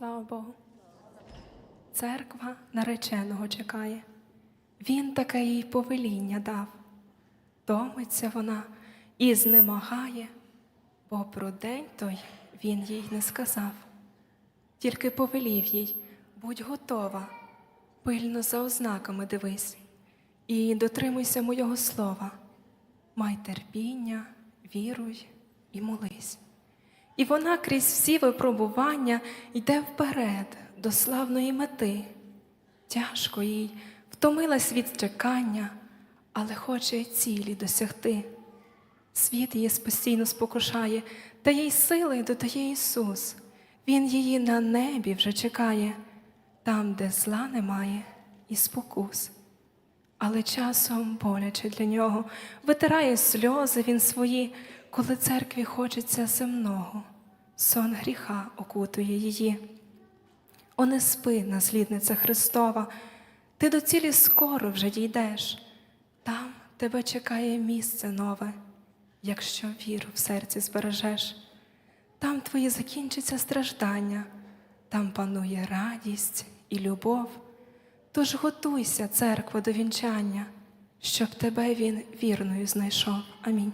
Слава Богу. Церква нареченого чекає. Він таке їй повеління дав. Томиться вона і знемагає, бо про день той він їй не сказав. Тільки повелів їй, будь готова, пильно за ознаками дивись, і дотримуйся моєго слова. Май терпіння, віруй і молись. І вона крізь всі випробування йде вперед до славної мети. Тяжко їй, втомилась від чекання, але хоче цілі досягти. Світ її постійно спокушає, та їй сили додає Ісус. Він її на небі вже чекає, там, де зла немає, і спокус. Але часом боляче для нього витирає сльози він свої, коли церкві хочеться земного, сон гріха окутує її. О, не спи, наслідниця Христова, ти до цілі скоро вже дійдеш. Там тебе чекає місце нове, якщо віру в серці збережеш. Там твої закінчаться страждання, там панує радість і любов. Тож готуйся, церква, до вінчання, щоб тебе він вірною знайшов. Амінь.